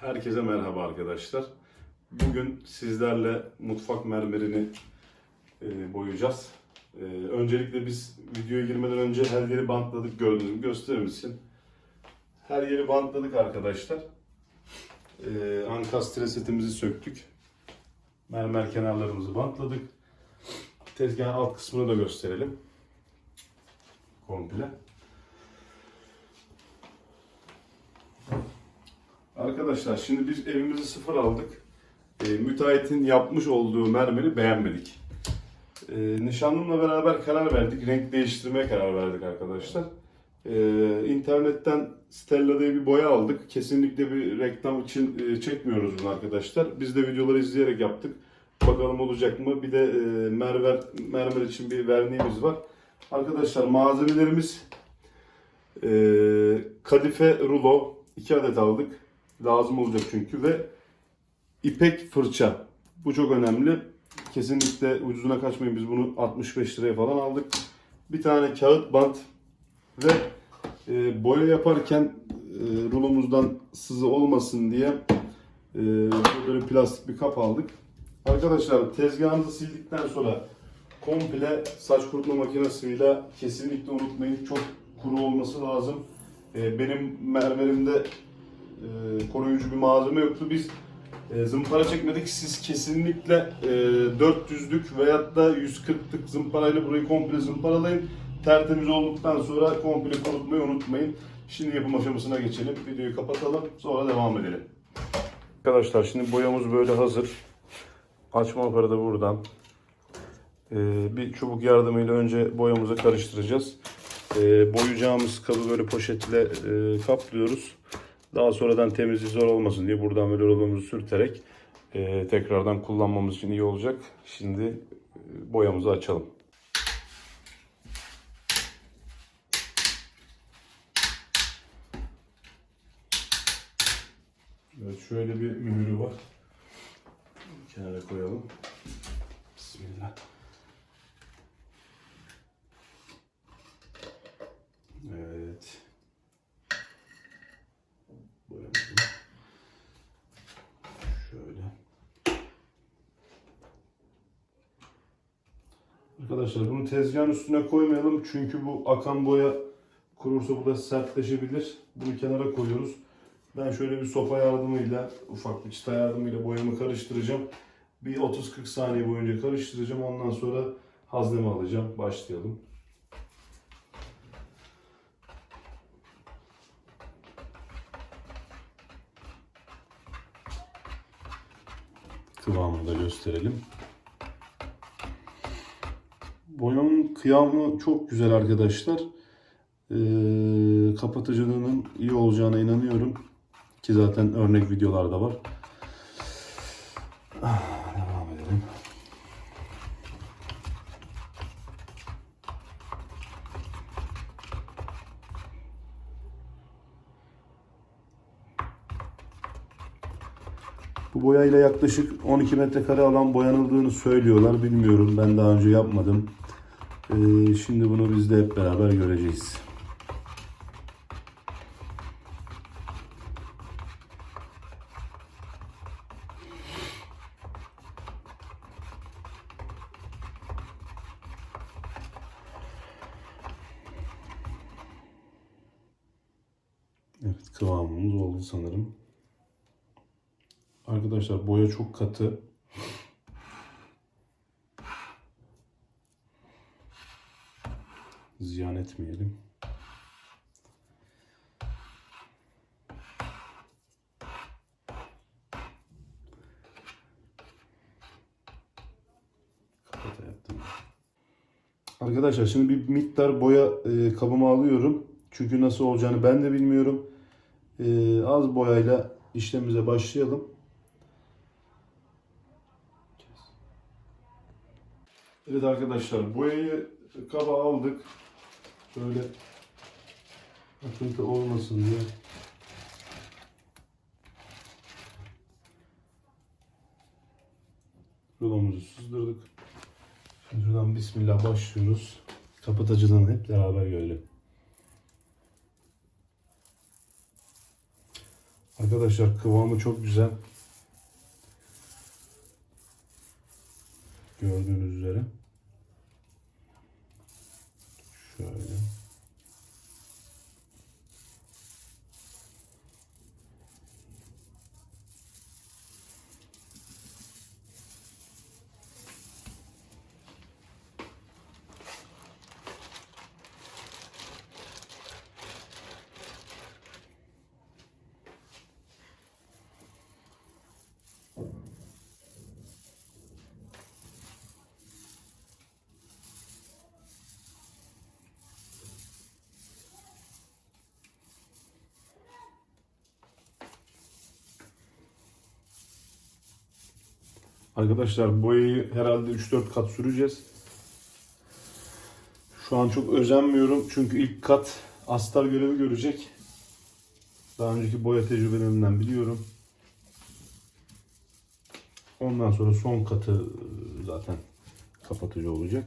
Herkese merhaba arkadaşlar. Bugün sizlerle mutfak mermerini e, boyayacağız. E, öncelikle biz videoya girmeden önce her yeri bantladık gördüğünüz gibi gösterir misin? Her yeri bantladık arkadaşlar. E, ankastre setimizi söktük. Mermer kenarlarımızı bantladık. Tezgahın alt kısmını da gösterelim. Komple. Arkadaşlar şimdi biz evimizi sıfır aldık. E, müteahhitin yapmış olduğu mermeri beğenmedik. E, nişanlımla beraber karar verdik. Renk değiştirmeye karar verdik arkadaşlar. E, internetten Stella diye bir boya aldık. Kesinlikle bir reklam için e, çekmiyoruz bunu arkadaşlar. Biz de videoları izleyerek yaptık. Bakalım olacak mı? Bir de e, mermer, mermer için bir verniğimiz var. Arkadaşlar malzemelerimiz e, kadife rulo 2 adet aldık. Lazım olacak çünkü ve ipek fırça. Bu çok önemli. Kesinlikle ucuzuna kaçmayın. Biz bunu 65 liraya falan aldık. Bir tane kağıt bant ve e, boya yaparken e, rulomuzdan sızı olmasın diye e, böyle plastik bir kap aldık. Arkadaşlar tezgahınızı sildikten sonra komple saç kurutma makinesiyle kesinlikle unutmayın. Çok kuru olması lazım. E, benim mermerimde e, koruyucu bir malzeme yoktu. Biz e, zımpara çekmedik. Siz kesinlikle e, 400'lük veyahut da 140'lık zımparayla burayı komple zımparalayın. Tertemiz olduktan sonra komple kurutmayı unutmayın. Şimdi yapım aşamasına geçelim. Videoyu kapatalım. Sonra devam edelim. Arkadaşlar şimdi boyamız böyle hazır. Açma aparatı buradan. Ee, bir çubuk yardımıyla önce boyamızı karıştıracağız. Ee, boyayacağımız kabı böyle poşetle e, kaplıyoruz. Daha sonradan temizliği zor olmasın diye buradan böyle rolumuzu sürterek e, tekrardan kullanmamız için iyi olacak. Şimdi e, boyamızı açalım. Evet şöyle bir mühürü var. Kenara koyalım. Bismillah. Evet. Boyamızı şöyle. Arkadaşlar bunu tezgahın üstüne koymayalım çünkü bu akan boya kurursa bu da sertleşebilir. Bunu kenara koyuyoruz. Ben şöyle bir sopa yardımıyla, ufak bir çıta yardımıyla boyamı karıştıracağım. Bir 30-40 saniye boyunca karıştıracağım. Ondan sonra haznemi alacağım. Başlayalım. Kıvamını da gösterelim. Boyanın kıyamı çok güzel arkadaşlar. Ee, kapatıcılığının iyi olacağına inanıyorum. Ki zaten örnek videolarda var. Ah, Devam edelim. Bu boyayla yaklaşık 12 metrekare alan boyanıldığını söylüyorlar. Bilmiyorum ben daha önce yapmadım. Ee, şimdi bunu biz de hep beraber göreceğiz. Evet kıvamımız oldu sanırım. Arkadaşlar boya çok katı. Ziyan etmeyelim. Arkadaşlar şimdi bir miktar boya e, kabıma alıyorum. Çünkü nasıl olacağını ben de bilmiyorum. E, az boyayla işlemimize başlayalım. Evet arkadaşlar boyayı kaba aldık. Böyle akıntı olmasın diye. Rulomuzu sızdırdık. Şimdi şuradan bismillah başlıyoruz. Kapatıcıdan hep beraber görelim. Arkadaşlar kıvamı çok güzel. Gördüğünüz üzere. Şöyle. Arkadaşlar boyayı herhalde 3-4 kat süreceğiz. Şu an çok özenmiyorum çünkü ilk kat astar görevi görecek. Daha önceki boya tecrübelerimden biliyorum. Ondan sonra son katı zaten kapatıcı olacak.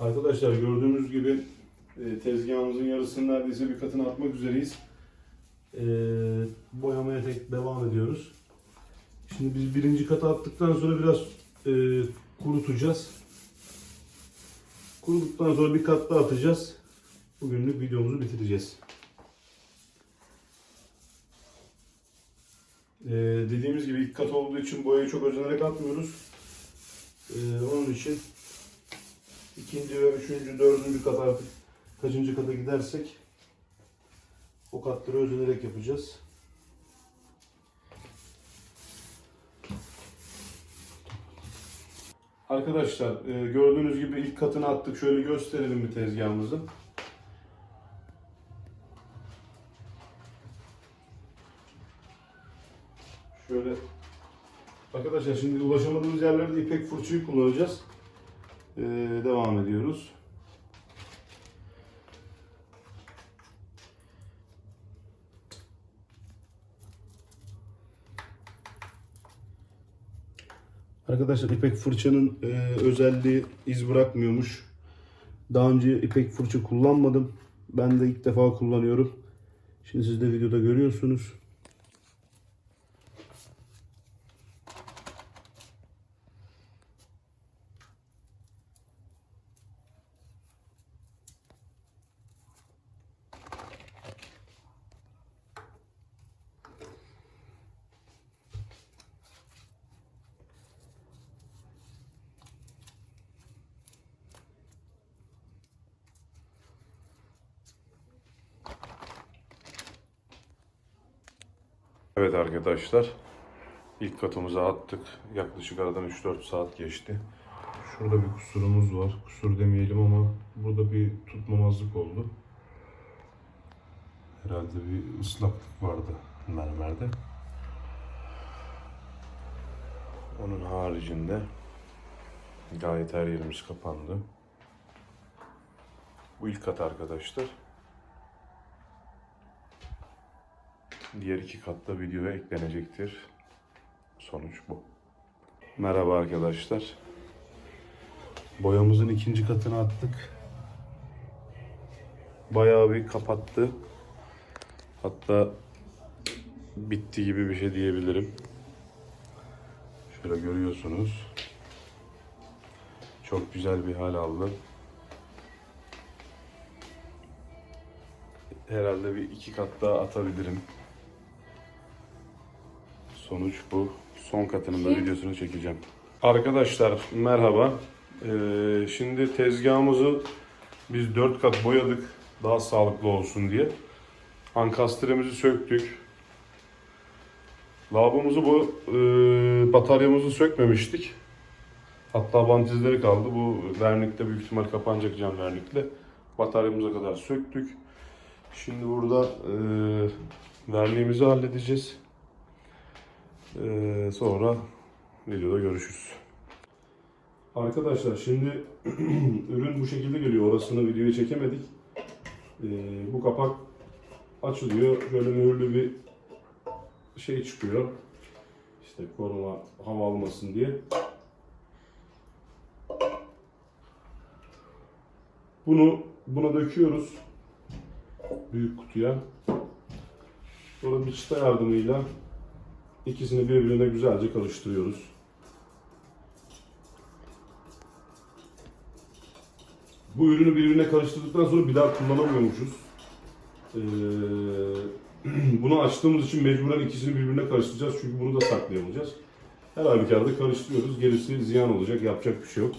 Arkadaşlar gördüğünüz gibi e, tezgahımızın yarısını neredeyse bir katına atmak üzereyiz. E, boyamaya tek devam ediyoruz. Şimdi biz birinci kata attıktan sonra biraz e, kurutacağız. Kuruduktan sonra bir kat daha atacağız. Bugünlük videomuzu bitireceğiz. E, dediğimiz gibi ilk kat olduğu için boyayı çok özenerek atmıyoruz. E, onun için ikinci ve üçüncü, dördüncü kat artık kaçıncı kata gidersek o katları özenerek yapacağız. Arkadaşlar e, gördüğünüz gibi ilk katını attık. Şöyle gösterelim bir tezgahımızı. Arkadaşlar şimdi ulaşamadığımız yerlerde ipek fırçayı kullanacağız. Ee, devam ediyoruz. Arkadaşlar ipek fırçanın e, özelliği iz bırakmıyormuş. Daha önce ipek fırça kullanmadım. Ben de ilk defa kullanıyorum. Şimdi siz de videoda görüyorsunuz. Evet arkadaşlar. ilk katımızı attık. Yaklaşık aradan 3-4 saat geçti. Şurada bir kusurumuz var. Kusur demeyelim ama burada bir tutmamazlık oldu. Herhalde bir ıslaklık vardı mermerde. Onun haricinde gayet her yerimiz kapandı. Bu ilk kat arkadaşlar. Diğer iki katta videoya eklenecektir. Sonuç bu. Merhaba arkadaşlar. Boyamızın ikinci katını attık. bayağı bir kapattı. Hatta bitti gibi bir şey diyebilirim. Şöyle görüyorsunuz. Çok güzel bir hal aldı. Herhalde bir iki kat daha atabilirim. Sonuç bu. Son katının da videosunu çekeceğim. Arkadaşlar merhaba. Ee, şimdi tezgahımızı biz dört kat boyadık. Daha sağlıklı olsun diye. Ankastremizi söktük. Lavabomuz bu e, bataryamızı sökmemiştik. Hatta bantizleri kaldı. Bu vernikte büyük ihtimal kapanacak cam vernikle. Bataryamıza kadar söktük. Şimdi burada e, verniğimizi halledeceğiz. E, sonra videoda görüşürüz. Arkadaşlar şimdi ürün bu şekilde geliyor. Orasını videoya çekemedik. E, bu kapak açılıyor. Şöyle mühürlü bir şey çıkıyor. İşte koruma hava almasın diye. Bunu buna döküyoruz. Büyük kutuya. Sonra bir çıta yardımıyla ikisini birbirine güzelce karıştırıyoruz. Bu ürünü birbirine karıştırdıktan sonra bir daha kullanamıyormuşuz. Ee, bunu açtığımız için mecburen ikisini birbirine karıştıracağız çünkü bunu da saklayamayacağız. Her halükarda karıştırıyoruz. Gerisi ziyan olacak. Yapacak bir şey yok.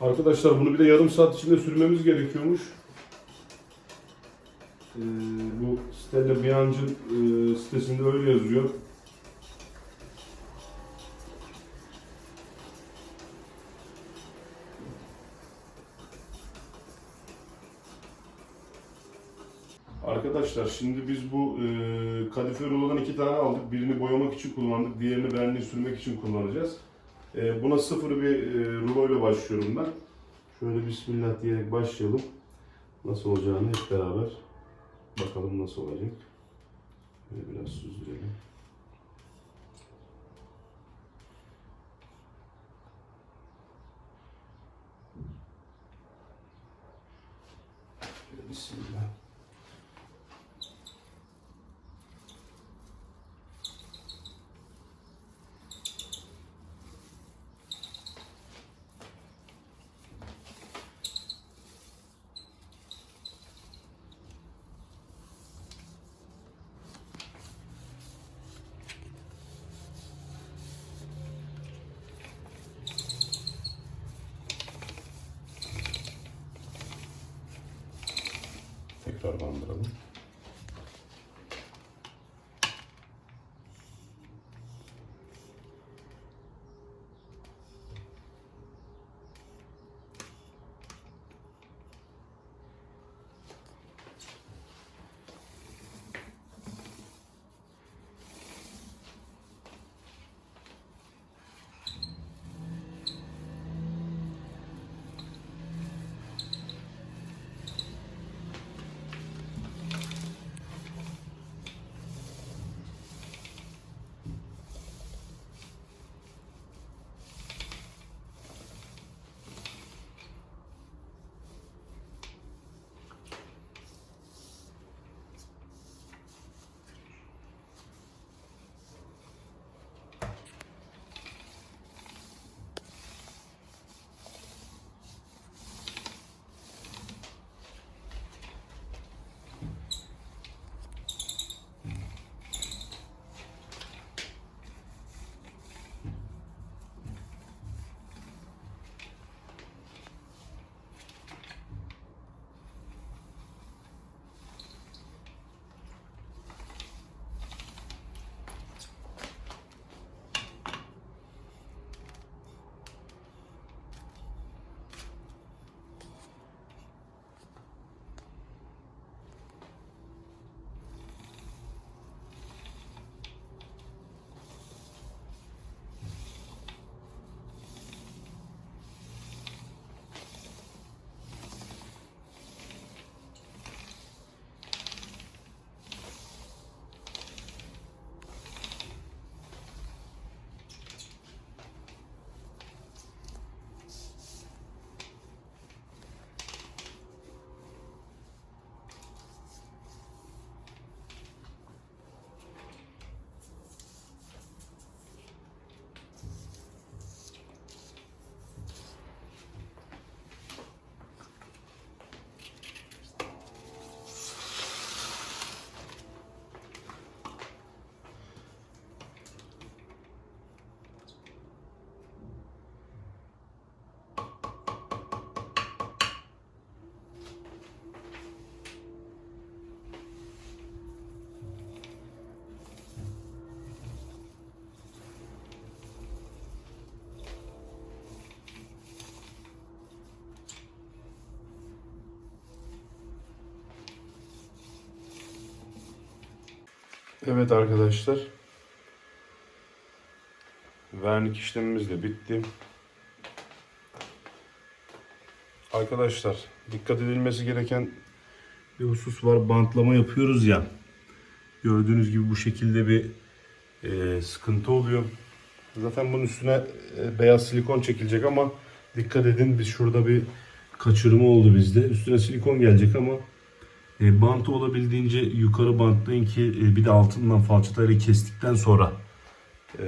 Arkadaşlar bunu bir de yarım saat içinde sürmemiz gerekiyormuş. Ee, bu Stella Bianch'ın e, sitesinde öyle yazıyor. Arkadaşlar şimdi biz bu e, kadife rulodan iki tane aldık. Birini boyamak için kullandık. Diğerini verniği sürmek için kullanacağız. E, buna sıfır bir e, ruloyla başlıyorum ben. Şöyle bismillah diyerek başlayalım. Nasıl olacağını hep beraber bakalım nasıl olacak. Şöyle biraz süzdürelim. Bismillah. Tekrar bandıralım. Evet arkadaşlar. Vernik işlemimiz de bitti. Arkadaşlar dikkat edilmesi gereken bir husus var. Bantlama yapıyoruz ya. Gördüğünüz gibi bu şekilde bir e, sıkıntı oluyor. Zaten bunun üstüne e, beyaz silikon çekilecek ama dikkat edin biz şurada bir kaçırma oldu bizde. Üstüne silikon gelecek ama e, bantı olabildiğince yukarı bantlayın ki e, bir de altından falçatayla kestikten sonra e,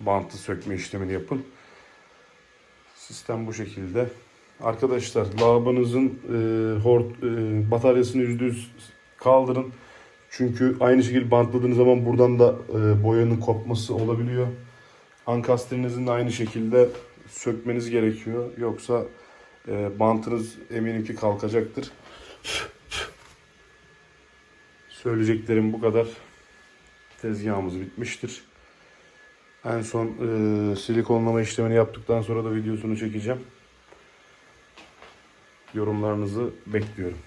bantı sökme işlemini yapın. Sistem bu şekilde. Arkadaşlar lavabonuzun e, hort, e, bataryasını %100 kaldırın. Çünkü aynı şekilde bantladığınız zaman buradan da e, boyanın kopması olabiliyor. Ankastrinizin de aynı şekilde sökmeniz gerekiyor. Yoksa e, bantınız eminim ki kalkacaktır. Söyleyeceklerim bu kadar. Tezgahımız bitmiştir. En son e, silikonlama işlemini yaptıktan sonra da videosunu çekeceğim. Yorumlarınızı bekliyorum.